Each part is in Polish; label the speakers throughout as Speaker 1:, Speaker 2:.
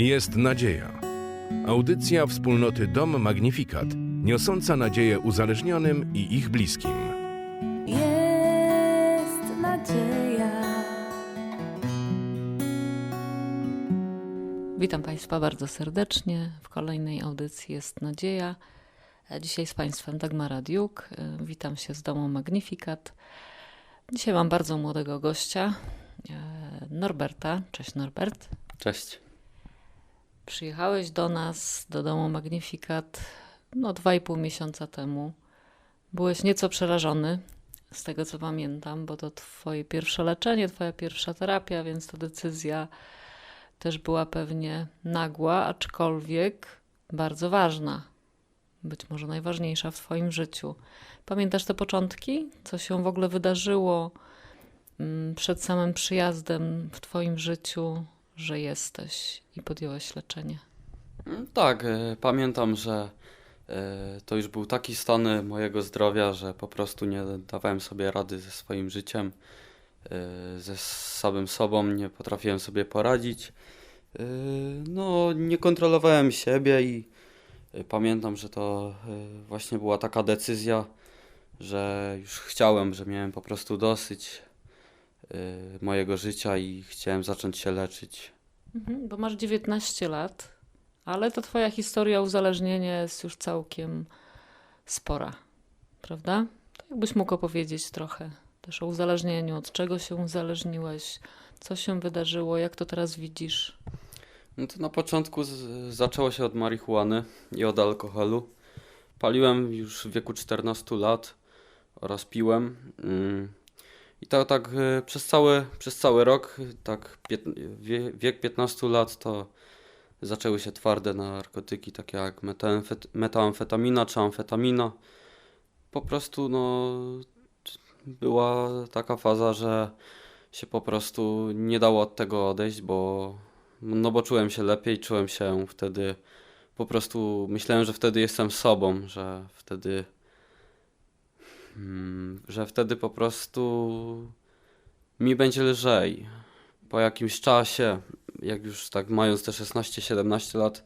Speaker 1: Jest nadzieja. Audycja wspólnoty Dom Magnifikat, niosąca nadzieję uzależnionym i ich bliskim.
Speaker 2: Jest nadzieja.
Speaker 3: Witam Państwa bardzo serdecznie. W kolejnej audycji jest nadzieja. Dzisiaj z Państwem Dagmara Diuk. Witam się z domu Magnifikat. Dzisiaj mam bardzo młodego gościa, e, Norberta. Cześć Norbert.
Speaker 4: Cześć.
Speaker 3: Przyjechałeś do nas, do domu Magnifikat, no dwa i pół miesiąca temu. Byłeś nieco przerażony, z tego co pamiętam, bo to twoje pierwsze leczenie, twoja pierwsza terapia, więc ta decyzja też była pewnie nagła, aczkolwiek bardzo ważna. Być może najważniejsza w twoim życiu. Pamiętasz te początki? Co się w ogóle wydarzyło mm, przed samym przyjazdem w twoim życiu? Że jesteś i podjąłeś leczenie.
Speaker 4: Mm, tak, e, pamiętam, że e, to już był taki stan e, mojego zdrowia, że po prostu nie dawałem sobie rady ze swoim życiem, ze samym sobą, nie potrafiłem sobie poradzić. No, nie kontrolowałem siebie i pamiętam, że to właśnie była taka decyzja, że już chciałem, że miałem po prostu dosyć mojego życia i chciałem zacząć się leczyć.
Speaker 3: Mhm, bo masz 19 lat, ale to twoja historia uzależnienia jest już całkiem spora, prawda? To jakbyś mógł opowiedzieć trochę też o uzależnieniu, od czego się uzależniłeś, co się wydarzyło, jak to teraz widzisz?
Speaker 4: No to na początku z, zaczęło się od marihuany i od alkoholu. Paliłem już w wieku 14 lat oraz piłem. Mm i to tak e, przez cały, przez cały rok, tak wiek 15 lat, to zaczęły się twarde narkotyki, takie jak metamfetamina czy amfetamina. Po prostu no, była taka faza, że się po prostu nie dało od tego odejść, bo, no bo czułem się lepiej, czułem się wtedy, po prostu myślałem, że wtedy jestem sobą, że wtedy że wtedy po prostu mi będzie lżej. Po jakimś czasie, jak już tak mając te 16-17 lat,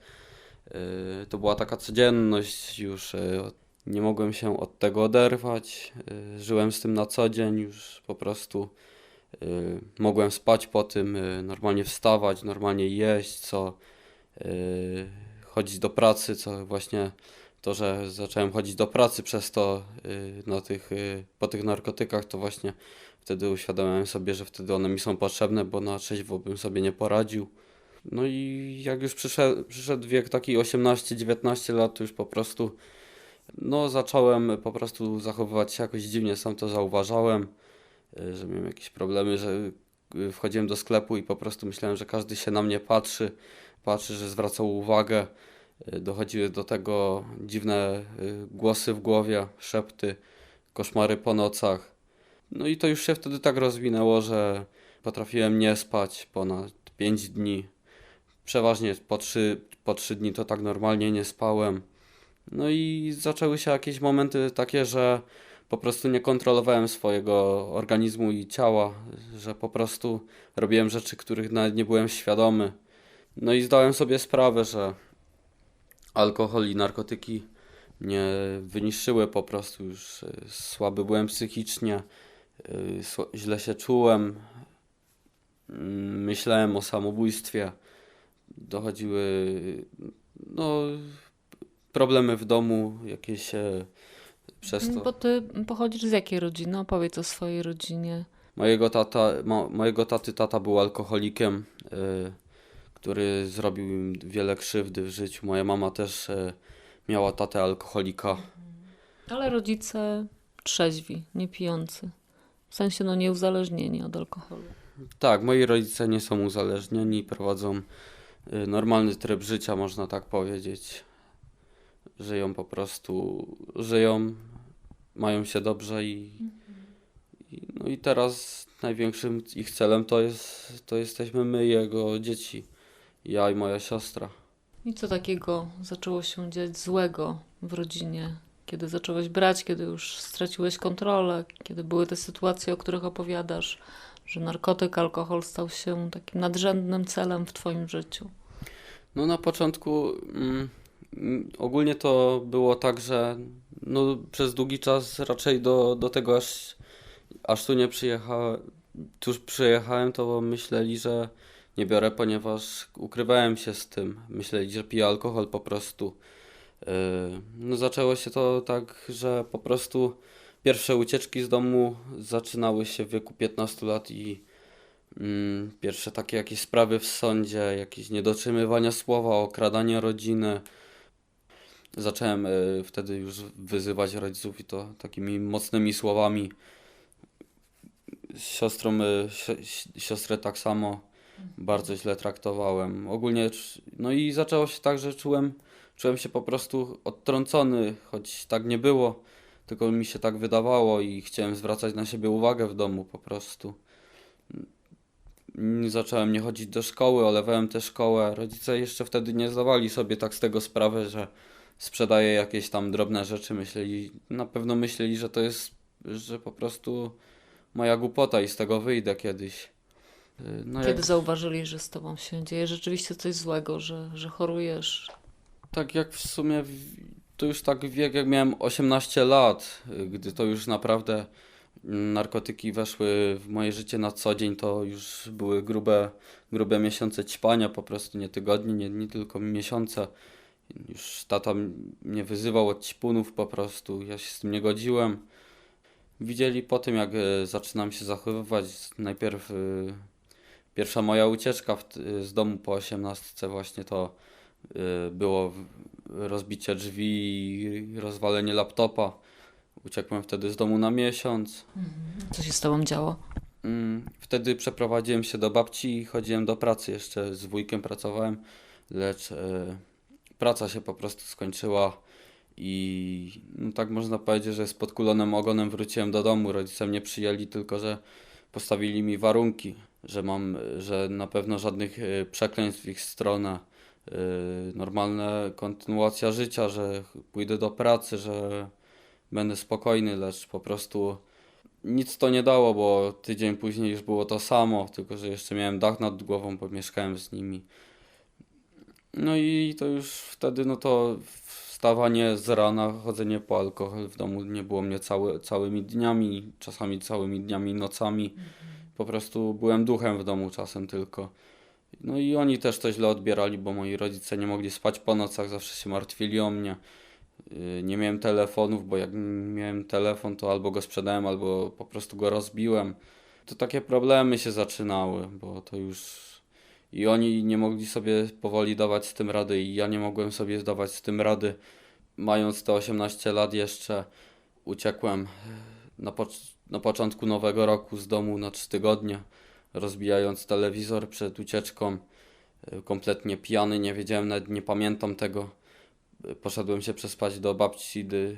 Speaker 4: yy, to była taka codzienność, już yy, nie mogłem się od tego oderwać. Yy, żyłem z tym na co dzień, już po prostu mogłem spać po tym, normalnie wstawać, normalnie jeść, co chodzić do pracy, co właśnie to, że zacząłem chodzić do pracy przez to y, na tych, y, po tych narkotykach, to właśnie wtedy uświadomiłem sobie, że wtedy one mi są potrzebne, bo na trzeźwo bym sobie nie poradził. No i jak już przyszedł, przyszedł wiek taki 18-19 lat, to już po prostu no zacząłem po prostu zachowywać się jakoś dziwnie, sam to zauważałem, y, że miałem jakieś problemy, że wchodziłem do sklepu i po prostu myślałem, że każdy się na mnie patrzy, patrzy, że zwracał uwagę dochodziły do tego dziwne y, głosy w głowie, szepty, koszmary po nocach. No i to już się wtedy tak rozwinęło, że potrafiłem nie spać ponad 5 dni. Przeważnie po 3, po 3 dni to tak normalnie nie spałem. No i zaczęły się jakieś momenty takie, że po prostu nie kontrolowałem swojego organizmu i ciała, że po prostu robiłem rzeczy, których nawet nie byłem świadomy. No i zdałem sobie sprawę, że alkohol i narkotyki mnie wyniszczyły po prostu już e, słaby byłem psychicznie, e, źle się czułem, mm, myślałem o samobójstwie, dochodziły no, problemy w domu, jakieś przez to.
Speaker 3: Bo ty pochodzisz z jakiej rodziny? Opowiedz o swojej rodzinie.
Speaker 4: Mojego, tata, mo, mojego taty tata był alkoholikiem który zrobił im wiele krzywdy w życiu. Moja mama też e, miała tatę alkoholika.
Speaker 3: Ale rodzice trzeźwi, nie pijący. W sensie no nieuzależnieni od alkoholu.
Speaker 4: Tak, moi rodzice nie są uzależnieni, prowadzą e, normalny tryb życia, można tak powiedzieć. Żyją po prostu, żyją, mają się dobrze i, i no i teraz największym ich celem to jest, to jesteśmy my, jego dzieci ja i moja siostra.
Speaker 3: I co takiego zaczęło się dziać złego w rodzinie? Kiedy zacząłeś brać, kiedy już straciłeś kontrolę, kiedy były te sytuacje, o których opowiadasz, że narkotyk, alkohol stał się takim nadrzędnym celem w Twoim życiu?
Speaker 4: No na początku mm, ogólnie to było tak, że no, przez długi czas raczej do, do tego aż, aż tu nie przyjechałem, tuż przyjechałem, to myśleli, że nie biorę, ponieważ ukrywałem się z tym. Myśleli, że piję alkohol po prostu. Yy, No zaczęło się to tak, że po prostu pierwsze ucieczki z domu zaczynały się w wieku 15 lat i Mm, Pierwsze takie jakieś sprawy w sądzie, jakieś niedotrzymywania słowa, okradanie rodziny. Zacząłem y, wtedy już wyzywać rodziców i to takimi mocnymi słowami. Siostrą, y, si- siostrę tak samo bardzo źle traktowałem. Ogólnie, no i zaczęło się tak, że czułem, czułem się po prostu odtrącony, choć tak nie było, tylko mi się tak wydawało i chciałem zwracać na siebie uwagę w domu po prostu. Zacząłem nie chodzić do szkoły, olewałem tę szkołę. Rodzice jeszcze wtedy nie zdawali sobie tak z tego sprawy, że sprzedaję jakieś tam drobne rzeczy. Myśleli, na pewno myśleli, że to jest, że po prostu moja głupota i z tego wyjdę kiedyś. Y, No
Speaker 3: Kiedy
Speaker 4: jak,
Speaker 3: zauważyli, że z tobą się dzieje rzeczywiście coś złego, że, że chorujesz?
Speaker 4: tak jak w sumie, to już tak wiek jak miałem 18 lat, y, gdy to już naprawdę mm, narkotyki weszły w moje życie na co dzień, to już były grube, grube miesiące ćpania, po prostu nie tygodnie, nie dni, tylko miesiące. Już tata mnie wyzywał od ćpunów po prostu, ja się z tym nie godziłem. Widzieli po tym, jak e, zaczynam się zachowywać, najpierw pierwsza moja ucieczka w, z domu po 18 właśnie to e, było rozbicie drzwi i rozwalenie laptopa. Uciekłem wtedy z domu na miesiąc.
Speaker 3: Co się z tobą działo?
Speaker 4: Mm, Wtedy przeprowadziłem się do babci i chodziłem do pracy. Jeszcze z wujkiem pracowałem, lecz e, praca się po prostu skończyła i no, tak można powiedzieć, że z podkulonym ogonem wróciłem do domu. Rodzice mnie przyjęli, tylko że postawili mi warunki, że mam, że na pewno żadnych e, przekleństw w ich stronę. e, Normalna kontynuacja życia, że pójdę do pracy, że będę spokojny, lecz po prostu nic to nie dało, bo tydzień później już było to samo, tylko że jeszcze miałem dach nad głową, bo mieszkałem z nimi. No i to już wtedy, no to wstawanie z rana, chodzenie po alkohol w domu nie było mnie całe, całymi dniami, czasami całymi dniami nocami. Po prostu byłem duchem w domu czasem tylko. No i oni też to źle odbierali, bo moi rodzice nie mogli spać po nocach, zawsze się martwili o mnie. Yy, Nie miałem telefonów, bo jak miałem telefon, to albo go sprzedałem, albo po prostu go rozbiłem. To takie problemy się zaczynały, bo to już. I oni nie mogli sobie powoli dawać z tym rady, i ja nie mogłem sobie zdawać z tym rady. Mając te 18 lat jeszcze, uciekłem na, poc- na początku nowego roku z domu na 3 tygodnie, rozbijając telewizor przed ucieczką. Yy, Kompletnie pijany, nie wiedziałem, nawet nie pamiętam tego. Poszedłem się przespać do babci dy,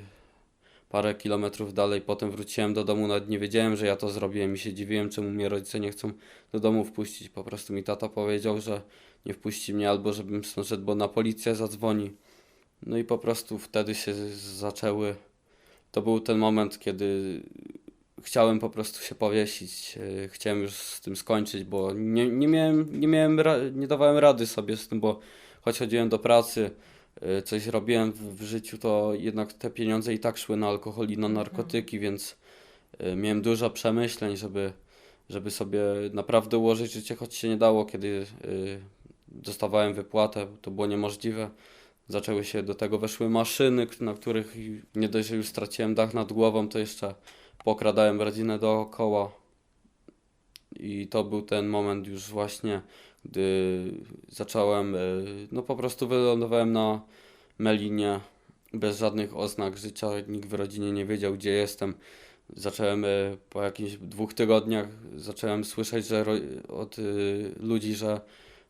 Speaker 4: parę kilometrów dalej, potem wróciłem do domu, nawet nie wiedziałem, że ja to zrobiłem i się dziwiłem, czemu mnie rodzice nie chcą do domu wpuścić. Po prostu mi tata powiedział, że nie wpuści mnie albo żebym szedł, bo na policję zadzwoni. No i po prostu wtedy się zaczęły. To był ten moment, kiedy chciałem po prostu się powiesić. e, Chciałem już z tym skończyć, bo nie, nie miałem, nie miałem, nie dawałem rady sobie z tym, bo choć chodziłem do pracy, y, coś robiłem w, w życiu, to jednak te pieniądze i tak szły na alkohol i na narkotyki, więc y, miałem dużo przemyśleń, żeby, żeby sobie naprawdę ułożyć życie, choć się nie dało, kiedy dostawałem wypłatę, to było niemożliwe. Zaczęły się do tego weszły maszyny, na których nie dość, że już straciłem dach nad głową, to jeszcze pokradałem rodzinę dookoła. I to był ten moment już właśnie, gdy zacząłem, e, no po prostu wylądowałem na Melinie bez żadnych oznak życia, nikt w rodzinie nie wiedział gdzie jestem. Zacząłem e, po jakichś dwóch tygodniach, zacząłem słyszeć że od y, ludzi, że,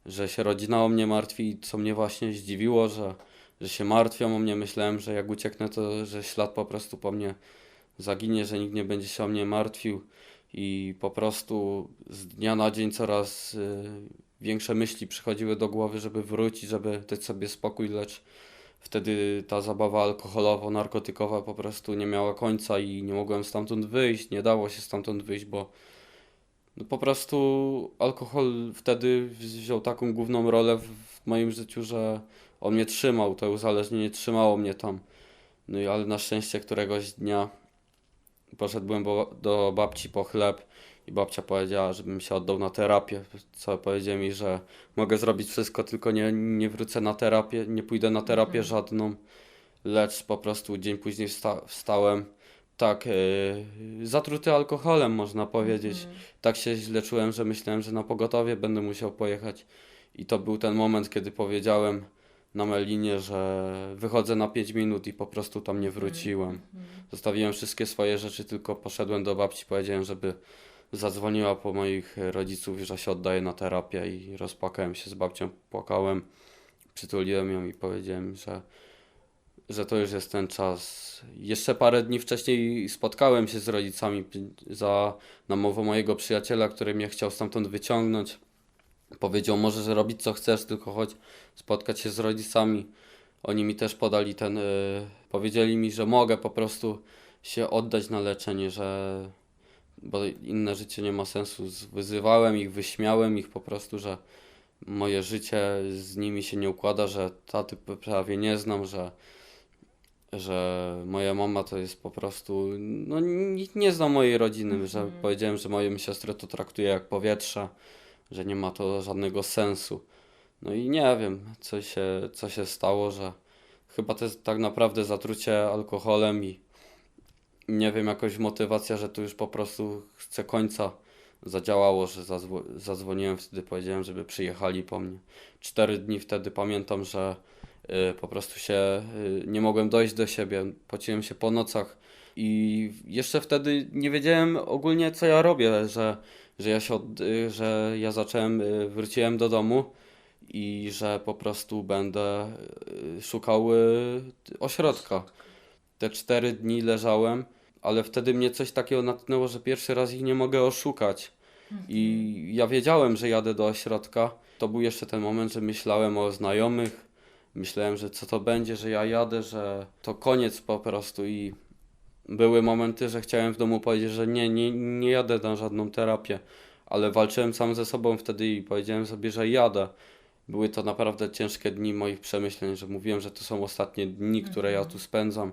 Speaker 4: że się rodzina o mnie martwi co mnie właśnie zdziwiło, że, że się martwią o mnie. Myślałem, że jak ucieknę to, że ślad po prostu po mnie zaginie, że nikt nie będzie się o mnie martwił i po prostu z dnia na dzień coraz y, większe myśli przychodziły do głowy, żeby wrócić, żeby dać sobie spokój, lecz wtedy ta zabawa alkoholowo-narkotykowa po prostu nie miała końca i nie mogłem stamtąd wyjść, nie dało się stamtąd wyjść, bo no po prostu alkohol wtedy wziął taką główną rolę w, moim życiu, że on mnie trzymał, to uzależnienie trzymało mnie tam. No i ale na szczęście któregoś dnia poszedłem do babci po chleb i babcia powiedziała, żebym się oddał na terapię, co powiedziała mi, że mogę zrobić wszystko, tylko nie, nie wrócę na terapię, nie pójdę na terapię żadną, lecz po prostu dzień później wsta wstałem tak yy, zatruty alkoholem można powiedzieć. Tak się źle czułem, że myślałem, że na pogotowie będę musiał pojechać. I to był ten moment, kiedy powiedziałem na Melinie, że wychodzę na 5 minut i po prostu tam nie wróciłem. Zostawiłem wszystkie swoje rzeczy, tylko poszedłem do babci, powiedziałem, żeby zadzwoniła po moich rodziców, że się oddaję na terapię i rozpłakałem się z babcią, płakałem, przytuliłem ją i powiedziałem, że, że to już jest ten czas. Jeszcze parę dni wcześniej spotkałem się z rodzicami za namową mojego przyjaciela, który mnie chciał stamtąd wyciągnąć. Powiedział, możesz robić co chcesz, tylko chodź spotkać się z rodzicami. Oni mi też podali ten, y, powiedzieli mi, że mogę po prostu się oddać na leczenie, że bo inne życie nie ma sensu. Wyzywałem ich, wyśmiałem ich po prostu, że moje życie z nimi się nie układa, że taty prawie nie znam, że, że moja mama to jest po prostu, no nie, nie znam mojej rodziny, że powiedziałem, że moją siostrę to traktuję jak powietrze, że nie ma to żadnego sensu. No i nie wiem, co się, co się stało, że chyba to jest tak naprawdę zatrucie alkoholem i nie wiem, jakoś motywacja, że tu już po prostu chcę końca zadziałało, że zadzwo- zadzwoniłem wtedy, powiedziałem, żeby przyjechali po mnie. Cztery dni wtedy pamiętam, że y, po prostu się y, nie mogłem dojść do siebie, pociłem się po nocach i jeszcze wtedy nie wiedziałem ogólnie, co ja robię, że, że ja się od, y, że ja zacząłem, wróciłem do domu i że po prostu będę y, szukał y, ośrodka. Te cztery dni leżałem, ale wtedy mnie coś takiego natknęło, że pierwszy raz ich nie mogę oszukać. I ja wiedziałem, że jadę do ośrodka. To był jeszcze ten moment, że myślałem o znajomych. Myślałem, że co to będzie, że ja jadę, że to koniec po prostu. I były momenty, że chciałem w domu powiedzieć, że nie, nie, nie jadę na żadną terapię. Ale walczyłem sam ze sobą wtedy i powiedziałem sobie, że jadę. Były to naprawdę ciężkie dni moich przemyśleń, że mówiłem, że to są ostatnie dni, które ja tu spędzam.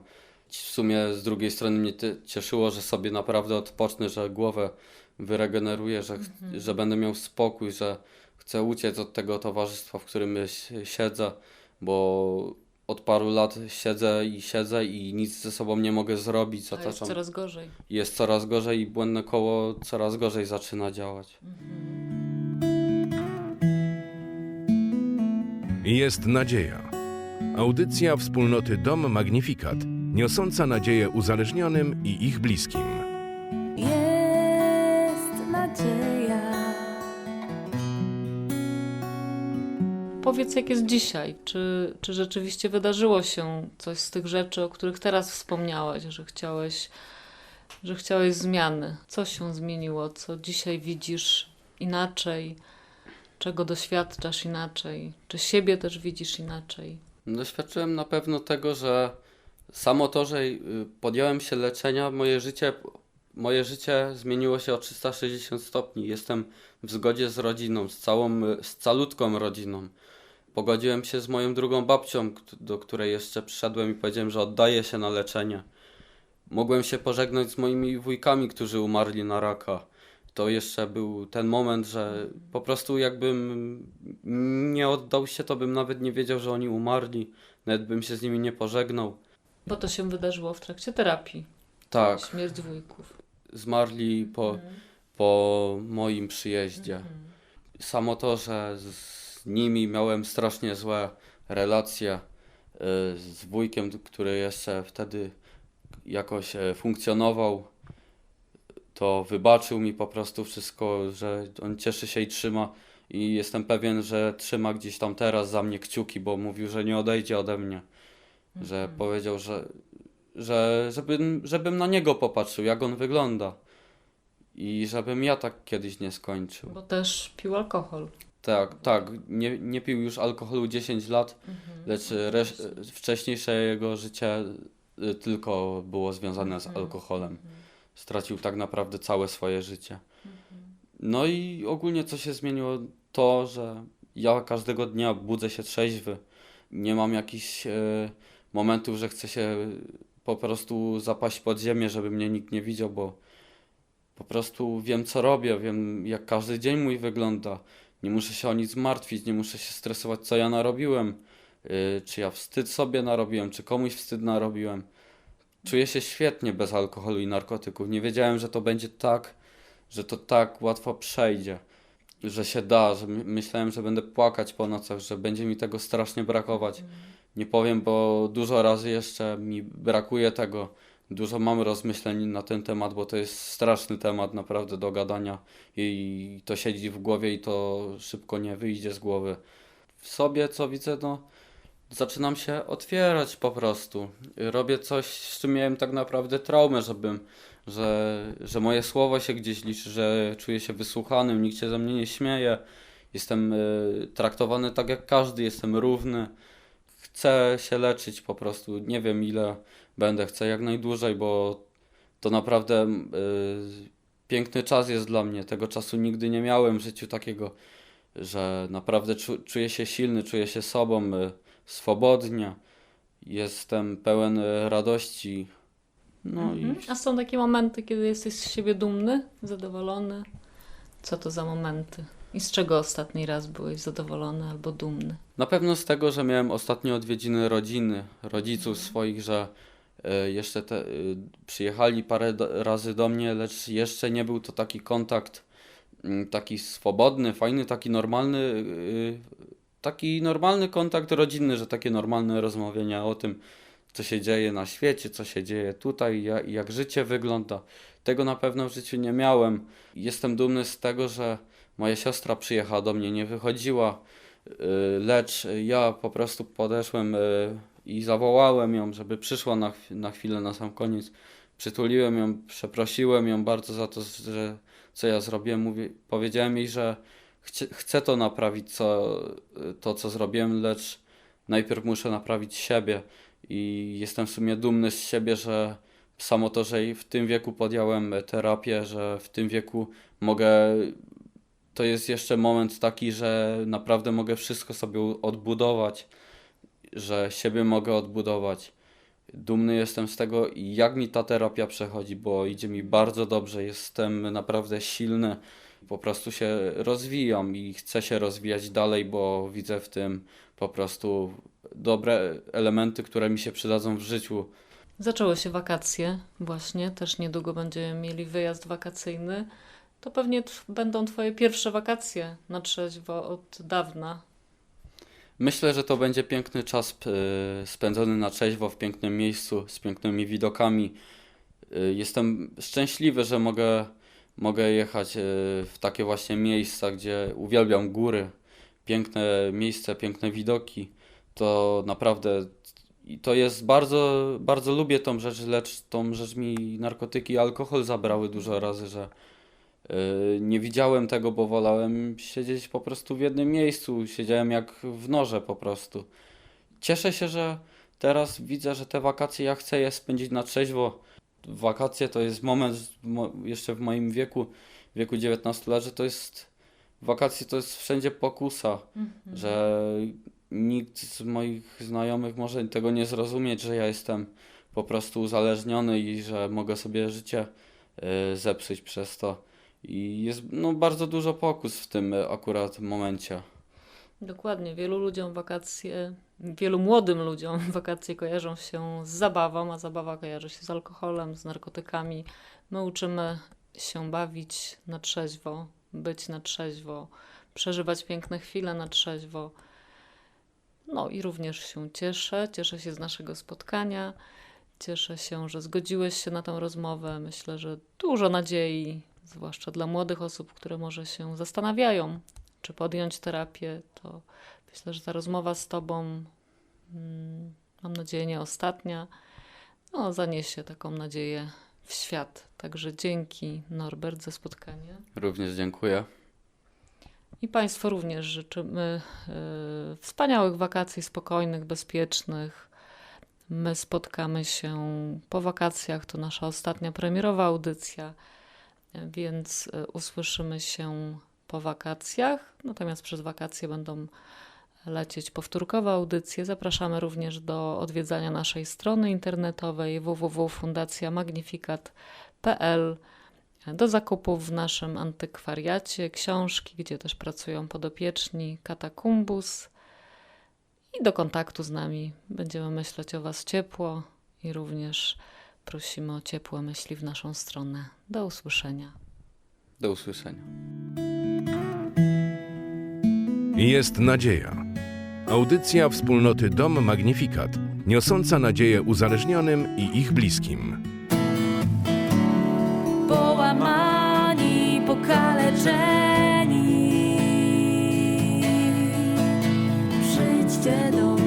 Speaker 4: W sumie z drugiej strony mnie cieszyło, że sobie naprawdę odpocznę, że głowę wyregeneruję, że, ch- że będę miał spokój, że chcę uciec od tego towarzystwa, w którym siedzę, bo od paru lat siedzę i siedzę i nic ze sobą nie mogę zrobić.
Speaker 3: A jest
Speaker 4: Zataczam.
Speaker 3: coraz gorzej.
Speaker 4: Jest coraz gorzej i błędne koło coraz gorzej zaczyna działać.
Speaker 1: Jest nadzieja. Audycja wspólnoty Dom Magnifikat, niosąca nadzieję uzależnionym i ich bliskim.
Speaker 2: Jest nadzieja.
Speaker 3: Powiedz, jak jest dzisiaj? Czy, czy rzeczywiście wydarzyło się coś z tych rzeczy, o których teraz wspomniałaś, że chciałeś, że chciałeś zmiany? Co się zmieniło? Co dzisiaj widzisz inaczej? Czego doświadczasz inaczej? Czy siebie też widzisz inaczej?
Speaker 4: Doświadczyłem na pewno tego, że samo to, że y, podjąłem się leczenia, moje życie, moje życie zmieniło się o 360 stopni. Jestem w zgodzie z rodziną, z całą, y, z calutką rodziną. Pogodziłem się z moją drugą babcią, do której jeszcze przyszedłem i powiedziałem, że oddaję się na leczenie. Mogłem się pożegnać z moimi wujkami, którzy umarli na raka. To jeszcze był ten moment, że po prostu jakbym nie oddał się, to bym nawet nie wiedział, że oni umarli. Nawet bym się z nimi nie pożegnał.
Speaker 3: Bo to się wydarzyło w trakcie terapii.
Speaker 4: Tak,
Speaker 3: Śmierć wujków.
Speaker 4: zmarli po, po moim przyjeździe. Samo to, że z nimi miałem strasznie złe relacje y, z wujkiem, który jeszcze wtedy jakoś e, funkcjonował, to wybaczył mi po prostu wszystko, że on cieszy się i trzyma. I jestem pewien, że trzyma gdzieś tam teraz za mnie kciuki, bo mówił, że nie odejdzie ode mnie. Że powiedział, że, że żebym, żebym na niego popatrzył, jak on wygląda. I żebym ja tak kiedyś nie skończył.
Speaker 3: Bo też pił alkohol.
Speaker 4: Tak, tak. Nie, nie pił już alkoholu 10 lat, lecz resz, wcześniejsze jego życie y, tylko było związane z alkoholem. Stracił tak naprawdę całe swoje życie. No i ogólnie co się zmieniło, to, że Ja każdego dnia budzę się trzeźwy. Nie mam jakichś e, momentów, że chcę się po prostu zapaść pod ziemię, żeby mnie nikt nie widział, bo po prostu wiem, co robię, wiem, jak każdy dzień mój wygląda. Nie muszę się o nic martwić, nie muszę się stresować, co ja narobiłem. y, czy ja wstyd sobie narobiłem, czy komuś wstyd narobiłem. Czuję się świetnie bez alkoholu i narkotyków. Nie wiedziałem, że to będzie tak, że to tak łatwo przejdzie, że się da, że my- myślałem, że będę płakać po nocach, że będzie mi tego strasznie brakować. Nie powiem, bo dużo razy jeszcze mi brakuje tego. Dużo mam rozmyśleń na ten temat, bo to jest straszny temat naprawdę do gadania i to siedzi w głowie i to szybko nie wyjdzie z głowy. W sobie, co widzę, no zaczynam się otwierać po prostu. Robię coś, z czym miałem tak naprawdę traumę, żebym, że, że moje słowo się gdzieś liczy, że czuję się wysłuchanym, nikt się ze mnie nie śmieje. Jestem y, traktowany tak jak każdy, jestem równy. Chcę się leczyć po prostu. Nie wiem ile będę, chcę jak najdłużej, bo to naprawdę y, piękny czas jest dla mnie. Tego czasu nigdy nie miałem w życiu takiego, że naprawdę czu, czuję się silny, czuję się sobą, y, swobodnie. Jestem pełen y, radości. No i
Speaker 3: Mhm. A są takie momenty, kiedy jesteś z siebie dumny, zadowolony? Co to za momenty? I z czego ostatni raz byłeś zadowolony albo dumny?
Speaker 4: Na pewno z tego, że miałem ostatnie odwiedziny rodziny, rodziców swoich, że e, jeszcze te, e, przyjechali parę do, razy do mnie, lecz jeszcze nie był to taki kontakt mm, taki swobodny, fajny, taki normalny, e, taki normalny kontakt rodzinny, że takie normalne rozmawiania o tym, co się dzieje na świecie, co się dzieje tutaj, jak, jak życie wygląda. Tego na pewno w życiu nie miałem. Jestem dumny z tego, że moja siostra przyjechała do mnie, nie wychodziła. Y, Lecz ja po prostu podeszłem y, i zawołałem ją, żeby przyszła na, na chwilę, na sam koniec. Przytuliłem ją, przeprosiłem ją bardzo za to, że co ja zrobiłem. Mówię, powiedziałem jej, że chcę to naprawić, co, to co zrobiłem, lecz najpierw muszę naprawić siebie. I jestem w sumie dumny z siebie, że samo to, że w tym wieku podjąłem terapię, że w tym wieku mogę to jest jeszcze moment taki, że naprawdę mogę wszystko sobie odbudować, że siebie mogę odbudować. Dumny jestem z tego, jak mi ta terapia przechodzi, bo idzie mi bardzo dobrze, jestem naprawdę silny, po prostu się rozwijam i chcę się rozwijać dalej, bo widzę w tym po prostu dobre elementy, które mi się przydadzą w życiu.
Speaker 3: Zaczęły się wakacje, właśnie, też niedługo będziemy mieli wyjazd wakacyjny. To pewnie będą Twoje pierwsze wakacje na trzeźwo od dawna.
Speaker 4: Myślę, że to będzie piękny czas e, spędzony na trzeźwo w pięknym miejscu, z pięknymi widokami. E, Jestem szczęśliwy, że mogę, mogę jechać e, w takie właśnie miejsca, gdzie uwielbiam góry, piękne miejsca, piękne widoki. To naprawdę to jest bardzo, bardzo lubię tą rzecz, lecz tą rzecz mi narkotyki i alkohol zabrały dużo razy, że Yy, Nie widziałem tego, bo wolałem siedzieć po prostu w jednym miejscu. Siedziałem jak w norze po prostu. Cieszę się, że teraz widzę, że te wakacje ja chcę je spędzić na trzeźwo. Wakacje to jest moment mo- jeszcze w moim wieku, wieku 19 lat, że to jest wakacje to jest wszędzie pokusa, że nikt z moich znajomych może tego nie zrozumieć, że ja jestem po prostu uzależniony i że mogę sobie życie yy, zepsuć przez to. I jest no, bardzo dużo pokus w tym e, akurat momencie.
Speaker 3: Dokładnie, wielu ludziom wakacje, wielu młodym ludziom wakacje kojarzą się z zabawą, a zabawa kojarzy się z alkoholem, z narkotykami. My uczymy się bawić na trzeźwo, być na trzeźwo, przeżywać piękne chwile na trzeźwo. No i również się cieszę, cieszę się z naszego spotkania, cieszę się, że zgodziłeś się na tę rozmowę. Myślę, że dużo nadziei, zwłaszcza dla młodych osób, które może się zastanawiają, czy podjąć terapię, to myślę, że ta rozmowa z Tobą, mm, mam nadzieję, nie ostatnia, no, zaniesie taką nadzieję w świat. Także dzięki Norbert za spotkanie.
Speaker 4: Również dziękuję.
Speaker 3: I Państwu również życzymy y, wspaniałych wakacji, spokojnych, bezpiecznych. My spotkamy się po wakacjach, to nasza ostatnia premierowa audycja, więc y, usłyszymy się po wakacjach, natomiast przez wakacje będą lecieć powtórkowe audycje. Zapraszamy również do odwiedzania naszej strony internetowej www.fundacjamagnifikat.pl do zakupów w naszym antykwariacie, książki, gdzie też pracują podopieczni, katakumbus i do kontaktu z nami. Będziemy myśleć o Was ciepło i również prosimy o ciepłe myśli w naszą stronę. Do usłyszenia.
Speaker 4: Do usłyszenia.
Speaker 1: Jest nadzieja. Audycja wspólnoty Dom Magnifikat, niosąca nadzieję uzależnionym i ich bliskim.
Speaker 2: Połamani, pokaleczeni Przyjdźcie do mnie